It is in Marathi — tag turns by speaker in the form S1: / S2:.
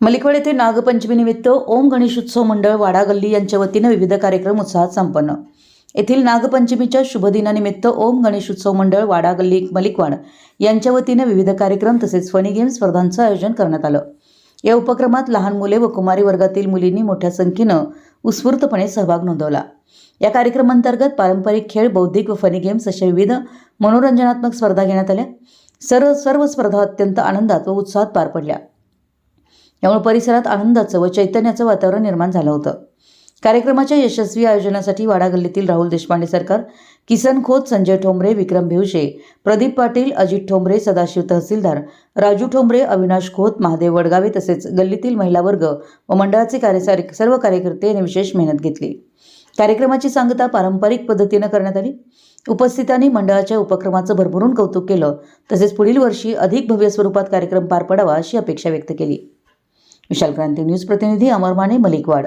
S1: मलिकवाड येथे नागपंचमीनिमित्त ओम गणेशोत्सव मंडळ वाडागल्ली यांच्या वतीनं विविध कार्यक्रम उत्साहात संपन्न. येथील नागपंचमीच्या शुभदिनानिमित्त ओम गणेशोत्सव मंडळ वाडागल्ली मलिकवाड यांच्या वतीनं विविध कार्यक्रम तसेच फनी गेम स्पर्धांचं आयोजन करण्यात आलं. या उपक्रमात लहान मुले व कुमारी वर्गातील मुलींनी मोठ्या संख्येनं उत्स्फूर्तपणे सहभाग नोंदवला. या कार्यक्रमांतर्गत पारंपरिक खेळ बौद्धिक व फनी गेम्स अशा विविध मनोरंजनात्मक स्पर्धा घेण्यात आल्या. सर्व सर्व स्पर्धा अत्यंत आनंदात व उत्साहात पार पडल्या. यामुळे परिसरात आनंदाचं व चैतन्याचं वातावरण निर्माण झालं होतं. कार्यक्रमाच्या यशस्वी आयोजनासाठी वाडा गल्लीतील राहुल देशपांडे सरकार किसन खोत संजय ठोंबरे विक्रम भिवशे प्रदीप पाटील अजित ठोंबरे सदाशिव तहसीलदार राजू ठोंबरे अविनाश खोत महादेव वडगावे तसेच गल्लीतील महिला वर्ग व मंडळाचे कार्य सर्व कार्यकर्ते यांनी विशेष मेहनत घेतली. कार्यक्रमाची सांगता पारंपरिक पद्धतीनं करण्यात आली. उपस्थितांनी मंडळाच्या उपक्रमाचं भरभरून कौतुक केलं. तसेच पुढील वर्षी अधिक भव्य स्वरूपात कार्यक्रम पार पडावा अशी अपेक्षा व्यक्त केली. વિશાલ ક્રાંતિ ન્યૂઝ પ્રતિનિધિ અમર માને મલિકવાડ.